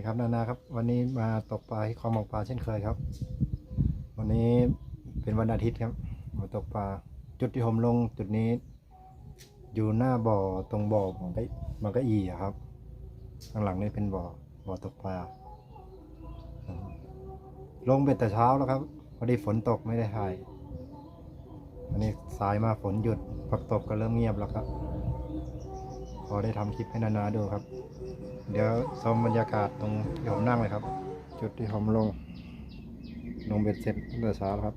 ดีครับนานาครับ วันนี้มาตกปลาที่คลองหมองปลาเช่นเคยครับ วันนี้เป็นวันอาทิตย์ครับมาตกปลาจุดที่ผมลงจุดนี้ อยู่หน้าบ่อตรงบ่อมันก็มันก็อีอะครับข้างหลังนี่เป็นบ่อบ่อตกปลาลงเป็นแต่เช้าแล้วครับพอดีฝนตกไม่ได้ถ่ายวันนี้สายมาฝนหยุดผักตบก็เริ่มเงียบแล้วครับ อได้ทำคลิปให้นานาดูครับ เดี๋ยวชมบรรยากาศตรงที่ผมนั่งเลยครับ จุดที่ผมลง ลงเบ็ดเสร็จตั้งแต่เช้าครับ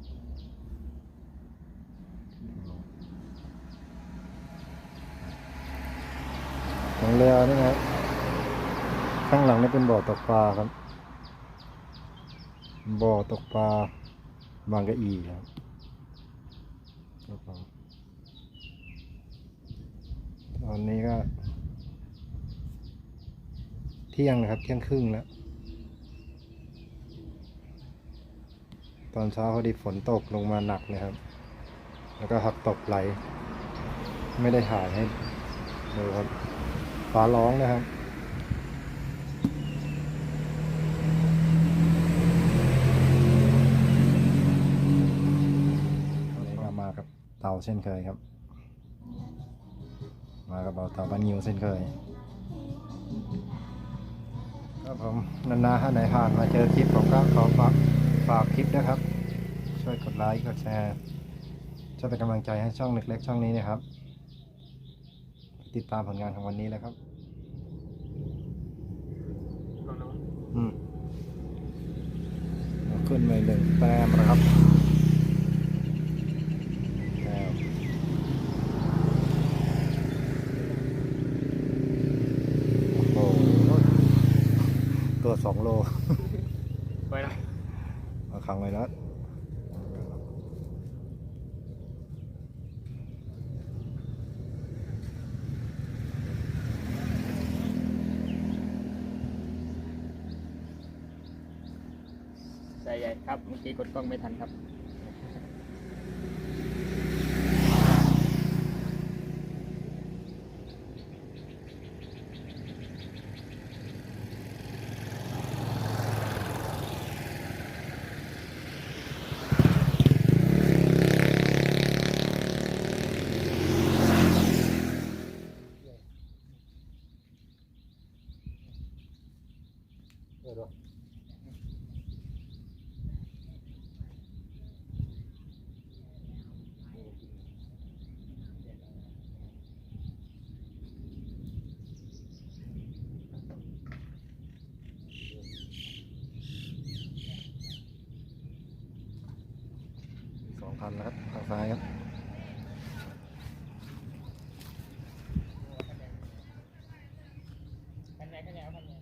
ตรงเรือนี่นะครับข้างหลังนี่เป็นบ่อตกปลาครับ บ่อตกปลาบางกะอีครับตอนนี้ก็ เที่ยงนะครับ เที่ยงครึ่งแล้ว ตอนเช้าพอดีฝนตกลงมาหนักเลยครับ แล้วก็หักตกไหล ไม่ได้ถ่ายให้ดูครับฟ้าร้องนะครับวันนี้ก็มากับเตาเช่นเคยครับ มากับเตาเตาบ้านงิวเช่นเคย ครับผมนานๆถ้าไหนผ่านมาเจอคลิปผมก็ขอฝากฝากคลิปนะครับ ช่วยกดไลค์กดแชร์ช่วยเป็นกำลังใจให้ช่องเล็กๆ ช่องนี้นะครับ ติดตามผลงานของวันนี้เลยครับอืมเอาขึ้นไปหนึ่งแต้มนะครับแล้วโอ้โหตัว สองโลไปนะเอาขังเลยนะใส่ใหญ่ครับเมื่อกี้กดกล้องไม่ทันครับ สองพัน นะครับทางซ้ายครับ คันไหนคันไหนเอาคันไหน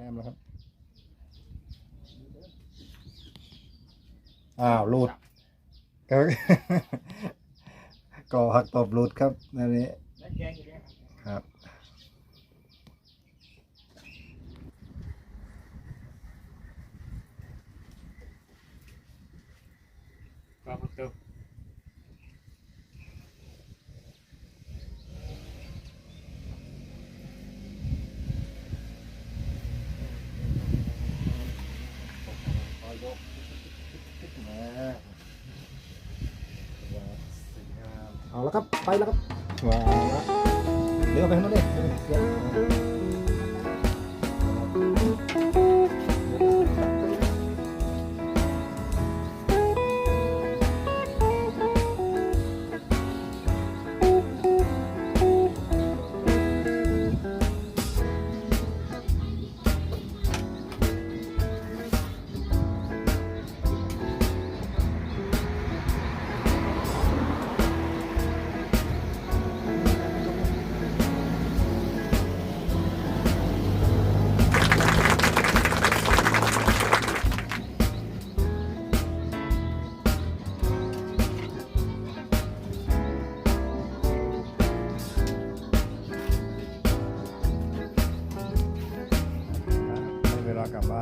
แต้มแล้วครับ อ้าวหลุดก็ก่อหักตบหลุดครับนั่นนี้นั่นแกงอยู่เนี่ยครับก็ประ ตูเอาแล้วค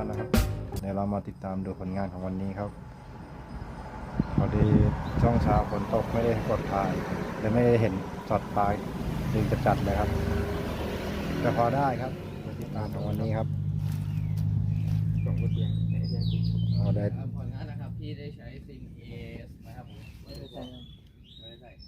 รับไปแล้วครับว้าวแล้วเดี๋ยวเอาไปข้างนอกดิเดี๋ยวเดี๋ยวเรามาติดตามดูผลงานของวันนี้ครับพอดีช่องเช้าฝนตกไม่ได้กดถ่ายเลยไม่ได้เห็นช็อตปลายดึงจะจัดเลยครับแต่พอได้ครับเดี๋ยวติดตามของวันนี้ครับส่งก๋วยเตี๋ยวไอ้เหี้ยเอาได้ครับผลงานนะครับพี่ได้ใช้ซิมเอสนะครับผมไม่ได้ใช่ครับ